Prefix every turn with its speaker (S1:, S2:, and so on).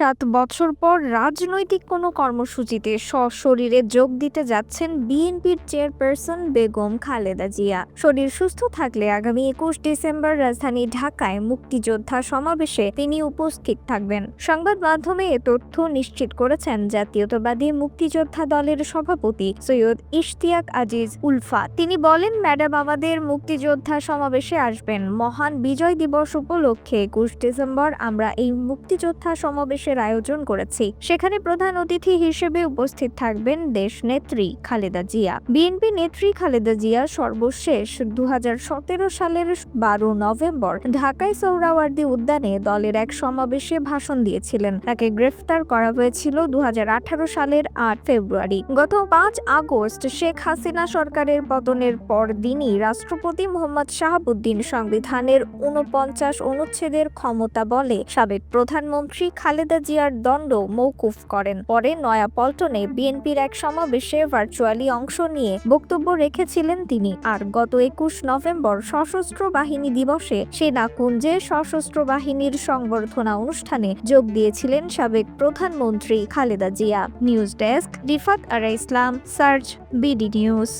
S1: সাত বছর পর রাজনৈতিক কোনো কর্মসূচিতে সশরীরে যোগ দিতে যাচ্ছেন বিএনপির চেয়ারপারসন বেগম খালেদা জিয়া। শরীর সুস্থ থাকলে আগামী একুশ ডিসেম্বর রাজধানী ঢাকায় মুক্তিযোদ্ধা সমাবেশে তিনি উপস্থিত থাকবেন। সংবাদ মাধ্যমে এ তথ্য নিশ্চিত করেছেন জাতীয়তাবাদী মুক্তিযোদ্ধা দলের সভাপতি সৈয়দ ইশতিয়াক আজিজ উলফা। তিনি বলেন, ম্যাডাম, আমাদের মুক্তিযোদ্ধা সমাবেশে আসবেন। মহান বিজয় দিবস উপলক্ষে একুশ ডিসেম্বর আমরা এই মুক্তিযোদ্ধা সমাবেশের আয়োজন করেছি। সেখানে প্রধান অতিথি হিসেবে উপস্থিত থাকবেন দেশ নেত্রী খালেদা জিয়া। বিএনপি নেত্রী খালেদা জিয়া সর্বশেষ দু সালের বারো নভেম্বর ঢাকায় সোহরাওয়ার্দী উদ্যানে দলের এক সমাবেশে ভাষণ দিয়েছিলেন। তাকে গ্রেফতার করা হয়েছিল দুহাজার আঠারো সালের আট ফেব্রুয়ারি। গত পাঁচ আগস্ট শেখ হাসিনা সরকারের পতনের পর দিনই রাষ্ট্রপতি মোহাম্মদ শাহাবুদ্দিন সংবিধানের উনপঞ্চাশ অনুচ্ছেদের ক্ষমতা বলে সাবেক প্রধানমন্ত্রী খালেদা জিয়ার দণ্ড মৌকুফ করেন। পরে নয়াপল্টনে বিএনপির এক সমাবেশে ভার্চুয়ালি অংশ নিয়ে বক্তব্য রেখেছিলেন তিনি। আর গত একুশ নভেম্বর সশস্ত্র বাহিনী দিবসে সেনাকুঞ্জে সশস্ত্র বাহিনীর সংবর্ধনা অনুষ্ঠানে যোগ দিয়েছিলেন সাবেক প্রধানমন্ত্রী Khaleda Zia. News desk Rifat Ara Islam, search, BD news.